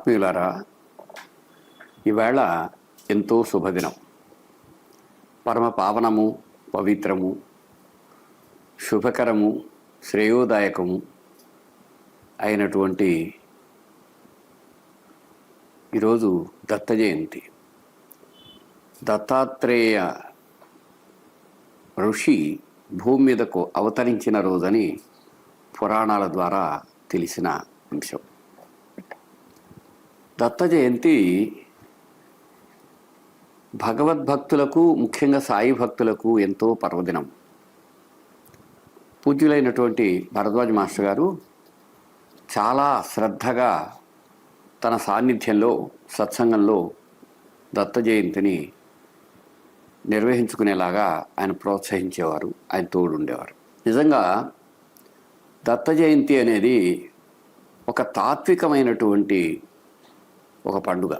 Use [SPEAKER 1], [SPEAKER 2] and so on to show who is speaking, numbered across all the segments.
[SPEAKER 1] ఆత్మీయులారా ఈవేళ ఎంతో శుభదినం. పరమ పావనము పవిత్రము శుభకరము శ్రేయోదాయకము అయినటువంటి ఈరోజు దత్త జయంతి. దత్తాత్రేయ ఋషి భూమి మీదకు అవతరించిన రోజని పురాణాల ద్వారా తెలిసిన అంశం. దత్త జయంతి భగవద్భక్తులకు ముఖ్యంగా సాయి భక్తులకు ఎంతో పర్వదినం. పూజ్యులైనటువంటి భరద్వాజ్ మాస్టర్ గారు చాలా శ్రద్ధగా తన సాన్నిధ్యంలో సత్సంగంలో దత్త జయంతిని నిర్వహించుకునేలాగా ఆయన ప్రోత్సహించేవారు ఆయన తోడుండేవారు. నిజంగా దత్త జయంతి అనేది ఒక తాత్వికమైనటువంటి ఒక పండుగ.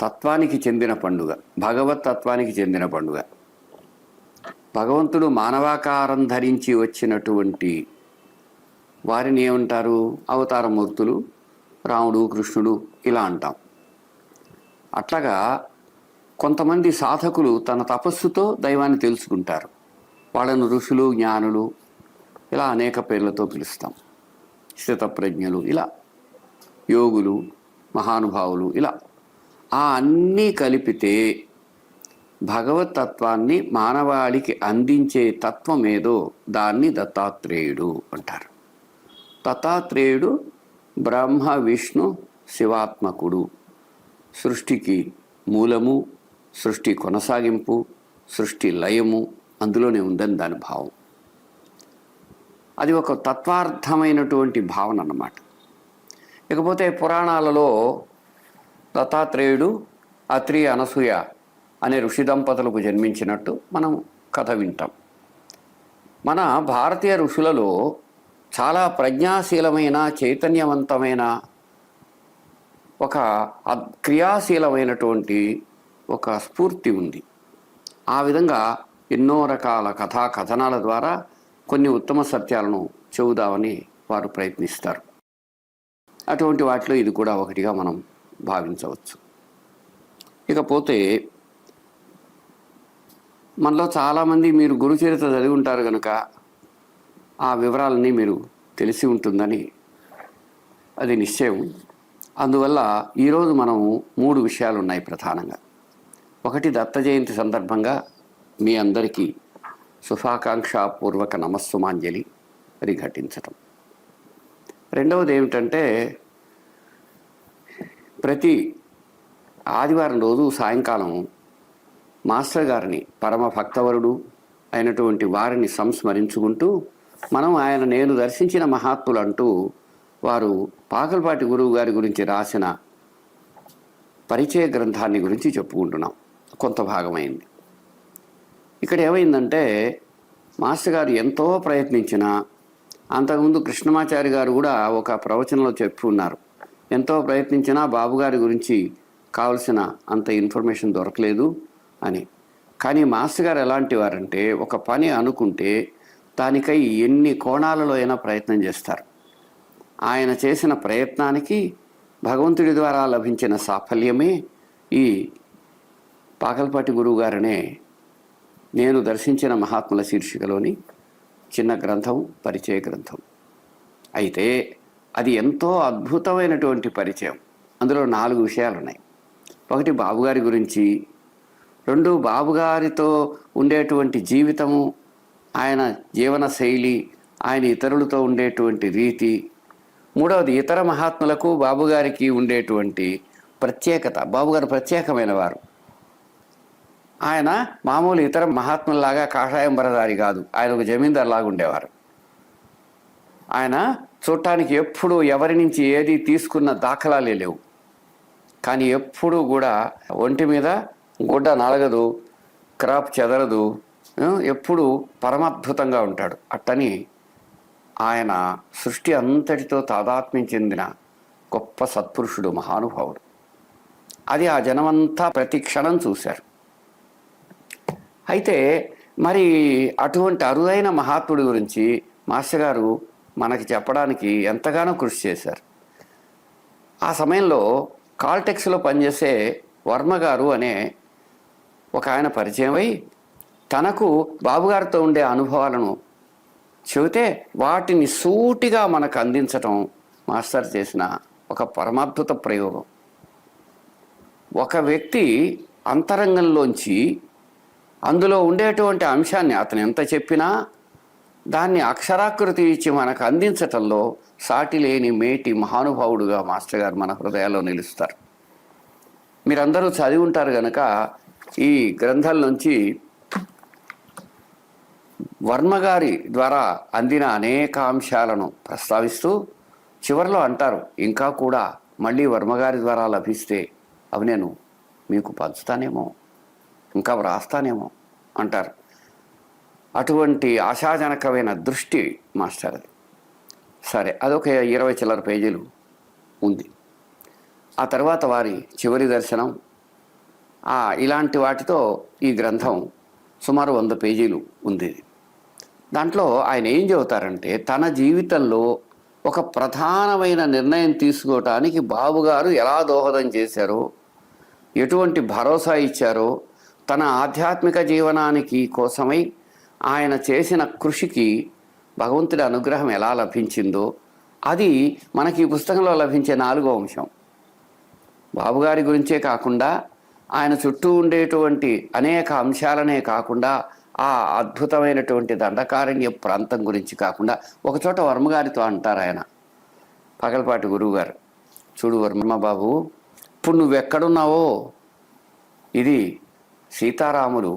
[SPEAKER 1] తత్వానికి చెందిన పండుగ. భగవత్ తత్వానికి చెందిన పండుగ. భగవంతుడు మానవాకారం ధరించి వచ్చినటువంటి వారిని ఏమంటారు? అవతార మూర్తులు రాముడు కృష్ణుడు ఇలా అంటాం. అట్లాగా కొంతమంది సాధకులు తన తపస్సుతో దైవాన్ని తెలుసుకుంటారు. వాళ్ళను ఋషులు జ్ఞానులు ఇలా అనేక పేర్లతో పిలుస్తాం. స్థితప్రజ్ఞలు ఇలా. యోగులు మహానుభావులు. ఇలా ఆ అన్నీ కలిపితే భగవతత్వాన్ని మానవాళికి అందించే తత్వం ఏదో దాన్ని దత్తాత్రేయుడు అంటారు. దత్తాత్రేయుడు బ్రహ్మ విష్ణు శివాత్మకుడు. సృష్టికి మూలము సృష్టి కొనసాగింపు సృష్టి లయము అందులోనే ఉందని దాని భావం. అది ఒక తత్వార్థమైనటువంటి భావన అన్నమాట ఇకపోతే పురాణాలలో దత్తాత్రేయుడు అత్రి అనసూయ అనే ఋషి దంపతులకు జన్మించినట్టు మనం కథ వింటాం. మన భారతీయ ఋషులలో చాలా ప్రజ్ఞాశీలమైన చైతన్యవంతమైన ఒక క్రియాశీలమైనటువంటి ఒక స్ఫూర్తి ఉంది. ఆ విధంగా ఎన్నో రకాల కథా కథనాల ద్వారా కొన్ని ఉత్తమ సత్యాలను చెబుదామని వారు ప్రయత్నిస్తారు. అటువంటి వాటిలో ఇది కూడా ఒకటిగా మనం భావించవచ్చు. ఇకపోతే మనలో చాలామంది మీరు గురుచరిత్ర చదివి ఉంటారు కనుక ఆ వివరాలన్నీ మీరు తెలిసి ఉంటుందని అది నిశ్చయం. అందువల్ల ఈరోజు మనం మూడు విషయాలు ఉన్నాయి ప్రధానంగా. ఒకటి దత్త జయంతి సందర్భంగా మీ అందరికీ శుభాకాంక్షాపూర్వక నమస్సుమాంజలి. పరిఘటించటం రెండవది ఏమిటంటే ప్రతి ఆదివారం రోజు సాయంకాలం మాస్టర్ గారిని పరమ భక్తవరుడు అయినటువంటి వారిని సంస్మరించుకుంటూ మనం ఆయన నేను దర్శించిన మహాత్ములు అంటూ వారు పాకల్పాటి గురువు గారి గురించి రాసిన పరిచయ గ్రంథాన్ని గురించి చెప్పుకుంటున్నాం. కొంత భాగమైంది. ఇక్కడ ఏమైందంటే మాస్టర్ గారు ఎంతో ప్రయత్నించినా అంతకుముందు కృష్ణమాచారి గారు కూడా ఒక ప్రవచనంలో చెప్పున్నారు ఎంతో ప్రయత్నించినా బాబుగారి గురించి కావలసిన అంత ఇన్ఫర్మేషన్ దొరకలేదు అని. కానీ మాస్టర్ గారు ఎలాంటి వారంటే ఒక పని అనుకుంటే దానికై ఎన్ని కోణాలలో అయినా ప్రయత్నం చేస్తారు. ఆయన చేసిన ప్రయత్నానికి భగవంతుడి ద్వారా లభించిన సాఫల్యమే ఈ పాకల్పాటి గురువు గారనే నేను దర్శించిన మహాత్ముల శీర్షికలోని చిన్న గ్రంథం పరిచయ గ్రంథం. అయితే అది ఎంతో అద్భుతమైనటువంటి పరిచయం. అందులో నాలుగు విషయాలు ఉన్నాయి ఒకటి బాబుగారి గురించి రెండు బాబుగారితో ఉండేటువంటి జీవితము ఆయన జీవన శైలి ఆయన ఇతరులతో ఉండేటువంటి రీతి. మూడవది ఇతర మహాత్ములకు బాబుగారికి ఉండేటువంటి ప్రత్యేకత. బాబుగారు ప్రత్యేకమైన వారు. ఆయన మామూలు ఇతర మహాత్ముల్లాగా కాషాయం బరదారి కాదు. ఆయన ఒక జమీందార్ లాగా ఉండేవారు. ఆయన చూడటానికి ఎప్పుడు ఎవరి నుంచి ఏది తీసుకున్న దాఖలాలే లేవు. కానీ ఎప్పుడూ కూడా ఒంటి మీద గుడ్డ నలగదు క్రాప్ చెదరదు ఎప్పుడు పరమాద్భుతంగా ఉంటాడు. అట్టని ఆయన సృష్టి అంతటితో తాదాత్మ్యం చెందిన గొప్ప సత్పురుషుడు మహానుభావుడు. అది ఆ జనమంతా ప్రతి క్షణం చూశారు. అయితే మరి అటువంటి అరుదైన మహాత్ముడి గురించి మాస్టర్ గారు మనకి చెప్పడానికి ఎంతగానో కృషి చేశారు. ఆ సమయంలో కాల్టెక్స్లో పనిచేసే వర్మ గారు అనే ఒక ఆయన పరిచయం అయి తనకు బాబుగారితో ఉండే అనుభవాలను చెబితే వాటిని సూటిగా మనకు అందించటం మాస్టర్ చేసిన ఒక పరమాద్భుత ప్రయోగం. ఒక వ్యక్తి అంతరంగంలోంచి అందులో ఉండేటువంటి అంశాన్ని అతను ఎంత చెప్పినా దాన్ని అక్షరాకృతి ఇచ్చి మనకు అందించటంలో సాటి లేని మేటి మహానుభావుడుగా మాస్టర్ గారు మన హృదయాల్లో నిలుస్తారు. మీరందరూ చదివి ఉంటారు కనుక ఈ గ్రంథాల నుంచి వర్మగారి ద్వారా అందిన అనేక అంశాలను ప్రస్తావిస్తూ చివరిలో అంటారు ఇంకా కూడా మళ్ళీ వర్మగారి ద్వారా లభిస్తే అవి నేను మీకు పంచుతానేమో. ఇంకా వ్రాస్తానేమో అంటారు. అటువంటి ఆశాజనకమైన దృష్టి మాస్టర్ అది. సరే అదొక ఇరవై చిల్లర పేజీలు ఉంది. ఆ తర్వాత వారి చివరి దర్శనం ఆ ఇలాంటి వాటితో ఈ గ్రంథం సుమారు వంద పేజీలు ఉంది. దాంట్లో ఆయన ఏం చెబుతారంటే తన జీవితంలో ఒక ప్రధానమైన నిర్ణయం తీసుకోవటానికి బాబుగారు ఎలా దోహదం చేశారో ఎటువంటి భరోసా ఇచ్చారో తన ఆధ్యాత్మిక జీవనానికి కోసమై ఆయన చేసిన కృషికి భగవంతుడి అనుగ్రహం ఎలా లభించిందో అది మనకి ఈ పుస్తకంలో లభించే నాలుగో అంశం. బాబుగారి గురించే కాకుండా ఆయన చుట్టూ ఉండేటువంటి అనేక అంశాలనే కాకుండా ఆ అద్భుతమైనటువంటి దండకారణ్య ప్రాంతం గురించి కాకుండా ఒకచోట వర్మగారితో అంటారు ఆయన. పగలపాటి గురువుగారు చూడు వర్మ బాబు ఇప్పుడు నువ్వెక్కడున్నావో? ఇది సీతారాములు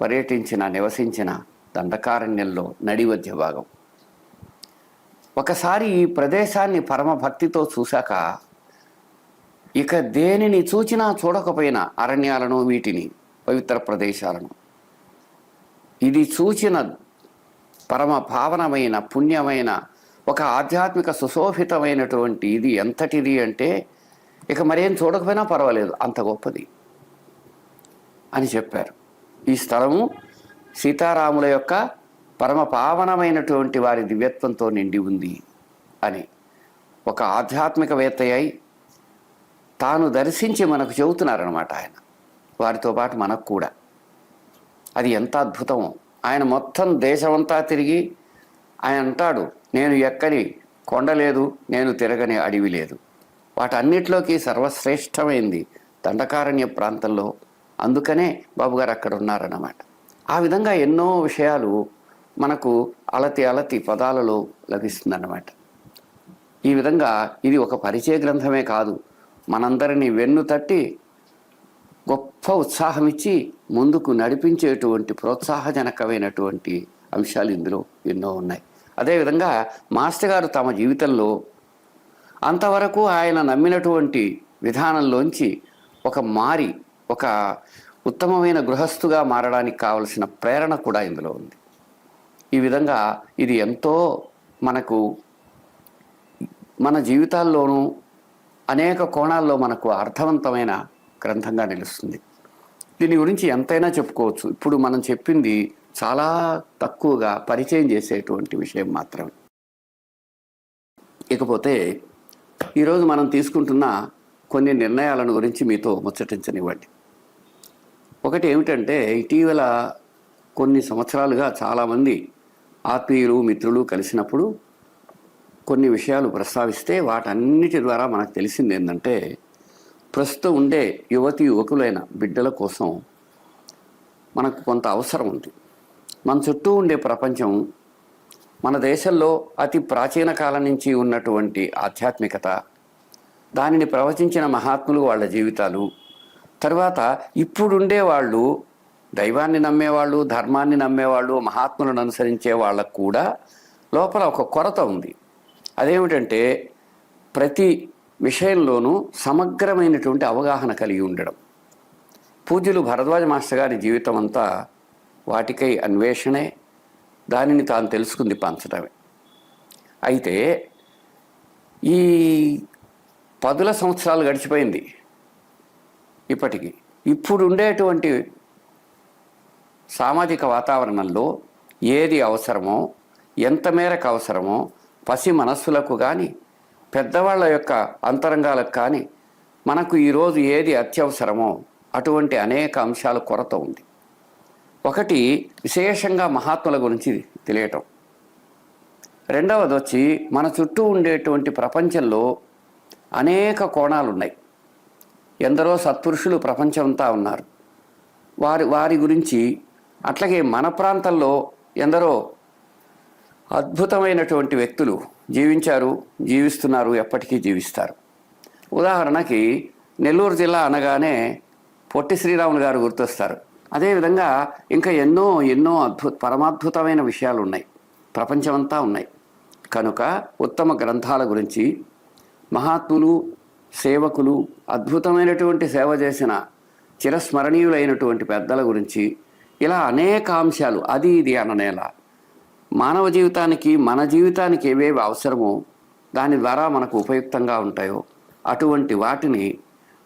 [SPEAKER 1] పర్యటించిన నివసించిన దండకారణ్యంలో నడివధ్య భాగం. ఒకసారి ఈ ప్రదేశాన్ని పరమ భక్తితో చూశాక ఇక దేనిని చూచినా చూడకపోయినా అరణ్యాలను వీటిని పవిత్ర ప్రదేశాలను. ఇది చూచిన పరమ భావనమైన పుణ్యమైన ఒక ఆధ్యాత్మిక సుశోభితమైనటువంటి ఇది ఎంతటిది అంటే ఇక మరేం చూడకపోయినా పర్వాలేదు అంత గొప్పది. అని చెప్పారు. ఈ స్థలము సీతారాముల యొక్క పరమ పావనమైనటువంటి వారి దివ్యత్వంతో నిండి ఉంది అని. ఒక ఆధ్యాత్మికవేత్త అయి తాను దర్శించి మనకు చెబుతున్నారనమాట ఆయన. వారితో పాటు మనకు కూడా. అది ఎంత అద్భుతమో. ఆయన మొత్తం దేశమంతా తిరిగి ఆయన అంటాడు నేను ఎక్కని కొండ లేదు నేను తిరగని అడవి లేదు. వాటన్నిటిలోకి సర్వశ్రేష్టమైంది దండకారణ్య ప్రాంతంలో అందుకనే బాబుగారు అక్కడ ఉన్నారన్నమాట. ఆ విధంగా ఎన్నో విషయాలు మనకు అలతి అలతి పదాలలో లభిస్తుందన్నమాట. ఈ విధంగా ఇది ఒక పరిచయ గ్రంథమే కాదు మనందరినీ వెన్ను తట్టి గొప్ప ఉత్సాహం ఇచ్చి ముందుకు నడిపించేటువంటి ప్రోత్సాహజనకమైనటువంటి అంశాలు ఇందులో ఎన్నో ఉన్నాయి. అదేవిధంగా మాస్టర్ గారు తమ జీవితంలో అంతవరకు ఆయన నమ్మినటువంటి విధానంలోంచి ఒక మారి ఒక ఉత్తమమైన గృహస్థుగా మారడానికి కావలసిన ప్రేరణ కూడా ఇందులో ఉంది. ఈ విధంగా ఇది ఎంతో మనకు మన జీవితాల్లోనూ అనేక కోణాల్లో మనకు అర్థవంతమైన గ్రంథంగా నిలుస్తుంది. దీని గురించి ఎంతైనా చెప్పుకోవచ్చు. ఇప్పుడు మనం చెప్పింది చాలా తక్కువగా పరిచయం చేసేటువంటి విషయం మాత్రమే ఇకపోతే ఈరోజు మనం తీసుకుంటున్న కొన్ని నిర్ణయాలను గురించి మీతో ముచ్చటించనివ్వండి. ఒకటి ఏమిటంటే ఇటీవల కొన్ని సంవత్సరాలుగా చాలామంది ఆత్మీయులు మిత్రులు కలిసినప్పుడు కొన్ని విషయాలు ప్రస్తావిస్తే వాటన్నిటి ద్వారా మనకు తెలిసింది ఏంటంటే ప్రస్తుతం ఉండే యువతి యువకులైన బిడ్డల కోసం మనకు కొంత అవసరం ఉంది. మన చుట్టూ ఉండే ప్రపంచం మన దేశంలో అతి ప్రాచీన కాలం నుంచి ఉన్నటువంటి ఆధ్యాత్మికత దానిని ప్రవచించిన మహాత్ములు వాళ్ళ జీవితాలు తర్వాత ఇప్పుడుండే వాళ్ళు దైవాన్ని నమ్మేవాళ్ళు ధర్మాన్ని నమ్మేవాళ్ళు మహాత్ములను అనుసరించే వాళ్ళకు కూడా లోపల ఒక కొరత ఉంది. అదేమిటంటే ప్రతి విషయంలోనూ సమగ్రమైనటువంటి అవగాహన కలిగి ఉండడం. పూజ్యులు భరద్వాజ మాస్టర్ గారి జీవితం అంతా వాటికై అన్వేషణే దానిని తాను తెలుసుకుంది పంచడమే అయితే ఈ పదుల సంవత్సరాలు గడిచిపోయింది. ఇప్పటికీ. ఇప్పుడు ఉండేటువంటి సామాజిక వాతావరణంలో ఏది అవసరమో ఎంత మేరకు అవసరమో పసి మనస్సులకు కానీ పెద్దవాళ్ళ యొక్క అంతరంగాలకు కానీ మనకు ఈరోజు ఏది అత్యవసరమో అటువంటి అనేక అంశాల కొరత ఉంది. ఒకటి విశేషంగా మహాత్ముల గురించి తెలియటం. రెండవది వచ్చి మన చుట్టూ ఉండేటువంటి ప్రపంచంలో అనేక కోణాలు ఉన్నాయి ఎందరో సత్పురుషులు ప్రపంచమంతా ఉన్నారు. వారి వారి గురించి అట్లాగే మన ప్రాంతంలో ఎందరో అద్భుతమైనటువంటి వ్యక్తులు జీవించారు జీవిస్తున్నారు ఎప్పటికీ జీవిస్తారు. ఉదాహరణకి నెల్లూరు జిల్లా అనగానే పొట్టి శ్రీరాములు గారు గుర్తొస్తారు. అదేవిధంగా ఇంకా ఎన్నో ఎన్నో అద్భుత పరమాద్భుతమైన విషయాలు ఉన్నాయి. ప్రపంచమంతా ఉన్నాయి. కనుక ఉత్తమ గ్రంథాల గురించి మహాత్ములు సేవకులు అద్భుతమైనటువంటి సేవ చేసిన చిరస్మరణీయులైనటువంటి పెద్దల గురించి ఇలా అనేక అంశాలు అది ఇది అననేల. మానవ జీవితానికి మన జీవితానికి ఏవేవి అవసరమో దాని ద్వారా మనకు ఉపయుక్తంగా ఉంటాయో అటువంటి వాటిని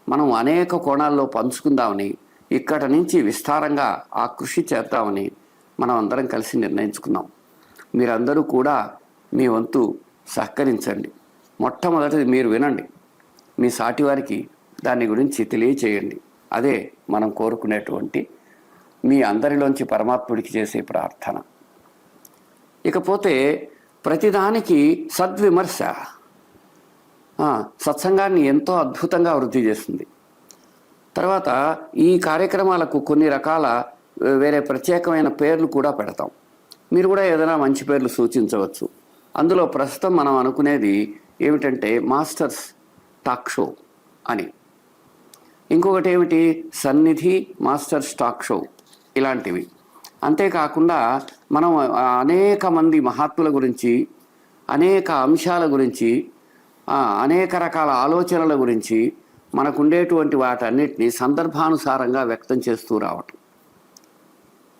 [SPEAKER 1] మనం అనేక కోణాల్లో పంచుకుందామని ఇక్కడ నుంచి విస్తారంగా ఆ కృషి చేద్దామని మనం అందరం కలిసి నిర్ణయించుకున్నాం. మీరందరూ కూడా మీ వంతు సహకరించండి. మొట్టమొదటిది మీరు వినండి. మీ సాటివారికి దాని గురించి తెలియచేయండి. అదే మనం కోరుకునేటువంటి మీ అందరిలోంచి పరమాత్ముడికి చేసే ప్రార్థన. ఇకపోతే ప్రతిదానికి సద్విమర్శ. సత్సంగాన్ని ఎంతో అద్భుతంగా వృద్ధి చేస్తుంది. తర్వాత ఈ కార్యక్రమాలకు కొన్ని రకాల వే- వేరే ప్రత్యేకమైన పేర్లు కూడా పెడతాం. మీరు కూడా ఏదైనా మంచి పేర్లు సూచించవచ్చు. అందులో ప్రస్తుతం మనం అనుకునేది ఏమిటంటే మాస్టర్స్ టాక్ షో అని. ఇంకొకటి ఏమిటి సన్నిధి మాస్టర్ స్టాక్ షో ఇలాంటివి. అంతేకాకుండా మనం అనేక మంది మహాత్ముల గురించి అనేక అంశాల గురించి అనేక రకాల ఆలోచనల గురించి మనకుండేటువంటి వాటన్నిటిని సందర్భానుసారంగా వ్యక్తం చేస్తూ రావటం.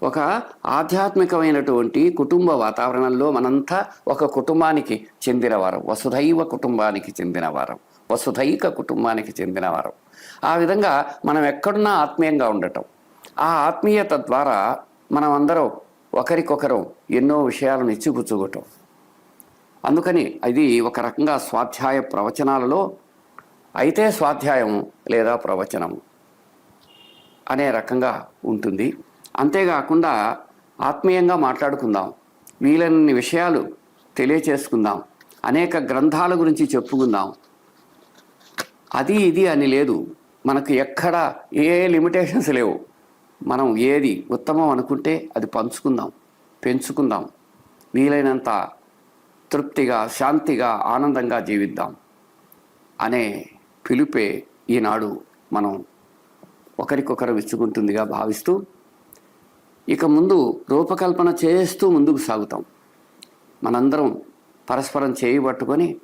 [SPEAKER 1] ఒక ఆధ్యాత్మికమైనటువంటి కుటుంబ వాతావరణంలో మనంతా ఒక కుటుంబానికి చెందినవారం వసుధైవ కుటుంబానికి చెందినవారం వసుధైక కుటుంబానికి చెందినవారు ఆ విధంగా మనం ఎక్కడున్నా ఆత్మీయంగా ఉండటం. ఆ ఆత్మీయత ద్వారా మనం అందరం ఒకరికొకరం ఎన్నో విషయాలను ఇచ్చిపుచ్చుకోవటం. అందుకని అది ఒక రకంగా స్వాధ్యాయ ప్రవచనాలలో అయితే స్వాధ్యాయం లేదా ప్రవచనం అనే రకంగా ఉంటుంది. అంతేకాకుండా ఆత్మీయంగా మాట్లాడుకుందాం. వీలన్ని విషయాలు తెలియచేసుకుందాం. అనేక గ్రంథాల గురించి చెప్పుకుందాం. అది ఇది అని లేదు. మనకు ఎక్కడ ఏ లిమిటేషన్స్ లేవు. మనం ఏది ఉత్తమం అనుకుంటే అది పంచుకుందాం పెంచుకుందాం. వీలైనంత తృప్తిగా శాంతిగా ఆనందంగా జీవిద్దాం అనే పిలుపే ఈనాడు మనం ఒకరికొకరు ఇచ్చుకుంటుందిగా భావిస్తూ ఇక ముందు రూపకల్పన చేస్తూ ముందుకు సాగుతాం. మనందరం పరస్పరం చేయి పట్టుకొని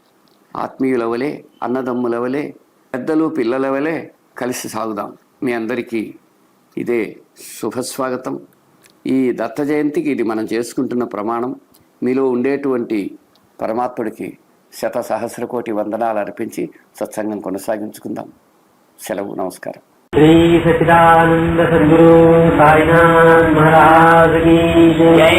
[SPEAKER 1] ఆత్మీయులవలే అన్నదమ్ములవలే పెద్దలు పిల్లల వలె కలిసి సాగుదాం. మీ అందరికీ ఇదే శుభస్వాగతం. ఈ దత్త జయంతికి ఇది మనం చేసుకుంటున్న ప్రమాణం. మీలో ఉండేటువంటి పరమాత్ముడికి శత సహస్ర కోటి వందనాలు అర్పించి సత్సంగం కొనసాగించుకుందాం. సెలవు నమస్కారం.
[SPEAKER 2] శ్రీ సచిదానంద సద్గురు సాయినాథ్ మహారాజ్ జై.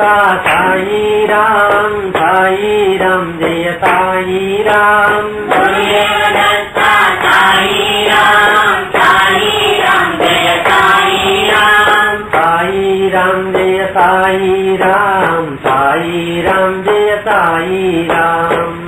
[SPEAKER 3] साई राम साई राम जय साई राम
[SPEAKER 2] साई राम साई राम जय साई राम
[SPEAKER 3] साई राम जय साई राम